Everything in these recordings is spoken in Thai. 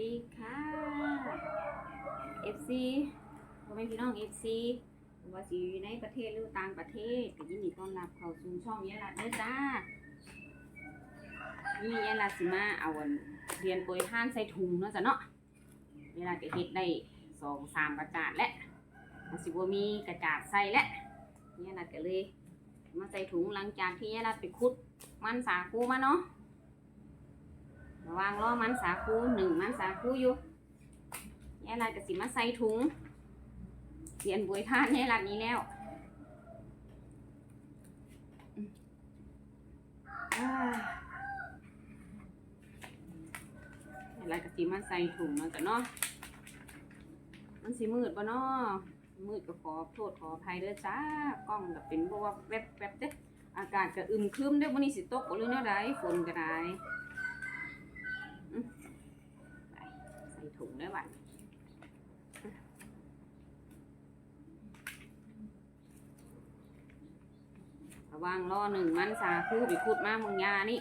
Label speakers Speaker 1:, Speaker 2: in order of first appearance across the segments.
Speaker 1: ดีค่ะ FC พ่อแม่พี่น้อง FC ว่าสิอยู่ในประเทศหรือต่างประเทศก็ยินดีต้อนรับเข้าสู่ช่องยายรัดเด้อจ้านี่ยายรัดสิมาเอาอันเรียนโปรยทานใส่ถุงเนาะจ้ะเนาะเวลาจะเฮ็ดได้สองสามกระจาดและมันสิบ่มีกระจาดใส่และยายรัดก็เลย มาใส่ถุงหลังจากที่ยายรัดไปคุดมันสาคูมาเนาะ ระวางล้อมันสาคูหนึ่งมันสาคูอยู่แย่ลายกระสิมาใส่ถุงเรียนบวยทานแย่ลาดนี้แล้วอืมอ่าแย่ลายกระสิมาใส่ถุงแล้วกันเนาะ มันสิมืดปะเนาะ มืดก็ขอโทษขออภัยเด้อจ้ากล้องก็เป็นเพราะว่าแวบๆเด้ออากาศก็อึมครึมเด้อวันนี้สิตกหรือแนวใดฝนก็ได้ ส่ถุงได้บ้างระวังล่อหนึ่งมันสาคูไปขุดมากมึงยานี่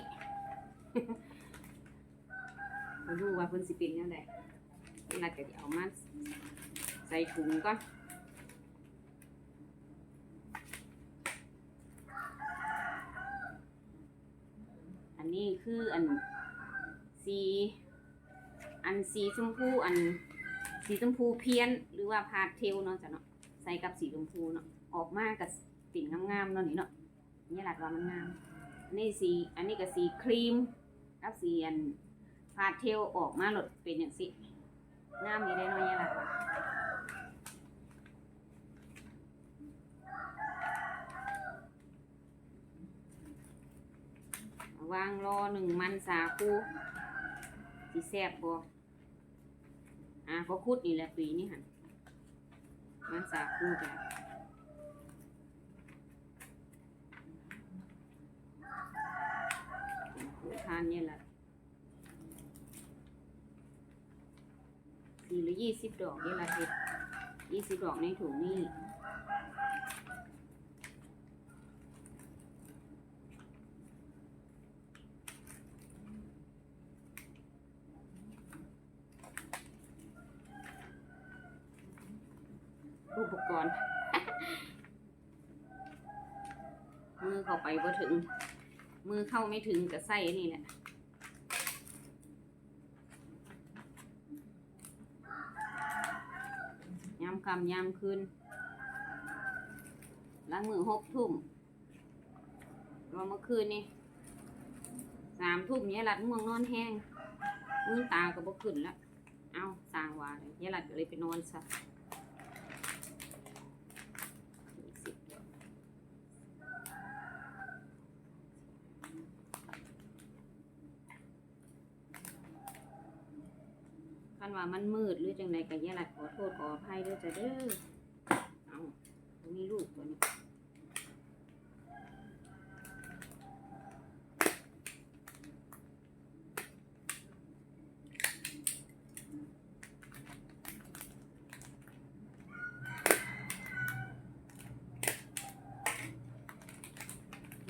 Speaker 1: มาดูว่าเพิ่นสิเป็นยังไงน่าจะเอามาใส่ถุงก่อนอันนี้คืออันสี อันสีชมพูอันสีชมพูเพี้ยนหรือว่าพาเทลเนาะจ้ะเนาะใส่กับสีชมพูเนาะออกมากับสีงามๆเนาะนี่เนาะนี่แหละว่ามันงามอันนี้สีอันนี้ก็สีครีมกับสีอันพาเทลออกมาหลดเป็นอย่างสิงามดีเลยเนาะนี่แหละวางรอหนึ่งมันสาคูสีแซ่บบ่ อ่าพอคุดนี่แหละปีนี่หันมันสาคูกันทานเนี่ยแหละสี่หรือยี่สิบดอกนี่ละเห็ดยี่สิบดอกในถุงนี่ อุปกรณ์มือเข้าไปบ่ถึง มือเข้าไม่ถึงกับไส้นี่แหละยามคำยามคืนล้างมือหกทุ่มรอเมื่อคืนนี่สามทุ่มยายหลัดม่วงนอนแห้งมือตาก็บ่ขึ้นแล้ว เอาสร้างว่าเลยยายหลัดก็เลยไปนอนซะสิบดอกคั นว่ามันมืดหรือจังใดก็ยายหลัดขอโทษขออภัยด้วยจ้ะเด้อเอาบ่มีลูกตัวนี้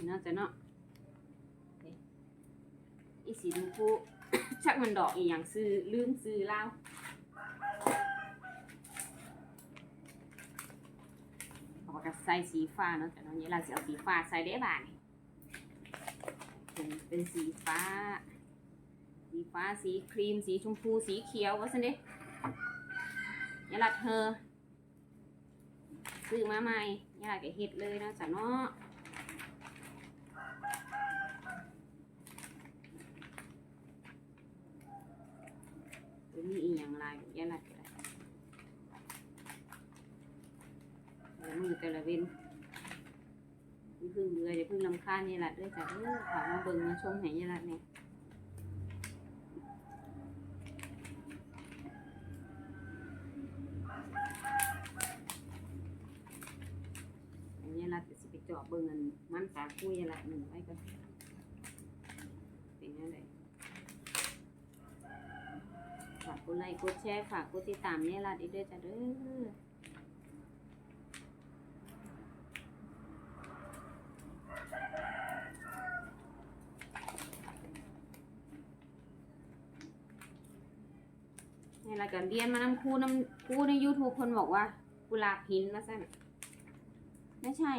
Speaker 1: น่าะจ้ะเนาะอีสีชมพู ชักมันดอกอีกอย่างซื้อลืมซื้อเล่าเอาปากกาใส่สีฟ้าเนาะจ้ะเนาะเนี่ยเราจะเอาสีฟ้าใส่ได้บ้างเป็นเป็นสีฟ้า สีฟ้าสีครีม สีชมพูสีเขียวว่าสันเด้เนี่ยละเธอซื้อมาใหม่เนี่ยละก็เฮ็ดเลยเนาะจ้ะเนาะ ตัวนี้อีกอย่างไรยะลัดก็ได้แล้วมือแต่ละเว้นอย่าเพึ่งเบื่ออย่าเพึ่งลำคาญยะลัดด้วยจ้ะเออขอมาเบิ่งมาชมให้ยะลัดเนี่ยอันนี้ลัดจะสิไปเจาะเบิ่งอันมันสาคูยะลัดหนึ่งไว้ก่อนเป็นยังไง ฝา กกดไลค์กดแชร์ฝากกดติดตามเนี่ยละอีกด้วยจ้ะเด้อแล้วก็เรียนมานำครูน้ำครูใน YouTube เพิ่นบอกว่า กุหลาบหินว่าซั่นไม่ใช่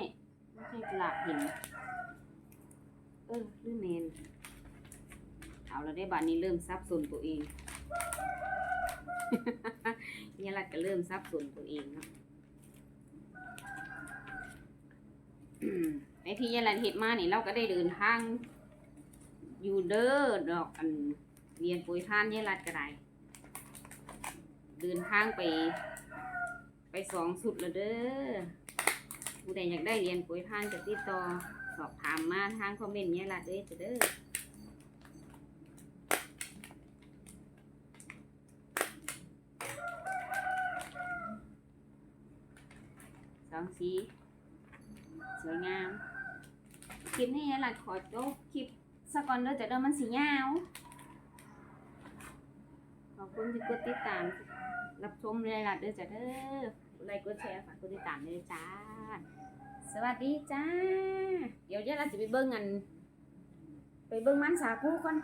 Speaker 1: ไม่ใช่กุหลาบหิน เออลืมเมนเอาแล้วได้บัดนี้เริ่มซับสนตัวเอง เนี่ยละก็เริ่มซับสนตัวเองเนาะไอที่ยาลันเฮ็ดมานี่เราก็ได้เดินทางอยู่เด้อดอกอันเรียนปุยท่านยายลัดก็ได้เดินทางไป ไปสองสุดล้วเด้อผู้ใดอยากได้เรียนปุยท่านจะติดต่อสอบถามมาทางคอมเมนต์ยายลัดเด้อจ้ะเด้อ สองสี สวยงาม คลิปนี้หลักขอจบคลิปสกอนเด้อจะเดิมมันสียาว ขอบคุณที่กดติดตาม รับชมเลยล่ะเดอจะเด้อไลค์กดแชร์ฝากกดติดตามด้วยจ้า สวัสดีจ้า เดี๋ยวเดี๋ยวเราจะไปเบิ้งกัน ไปเบิ้งมันสาคูก่อน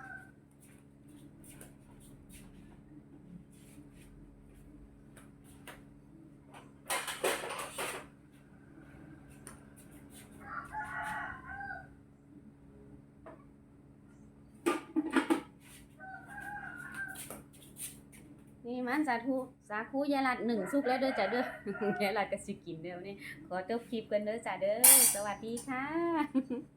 Speaker 1: นี่มันสาธุสาคูยายลัดหนึ่งสุกแล้วเด้อจ้ะเด้อยายลัดก็สิกินเด้อนี่ขอจบคลิปกันเด้อจ้ะเด้อสวัสดีค่ะ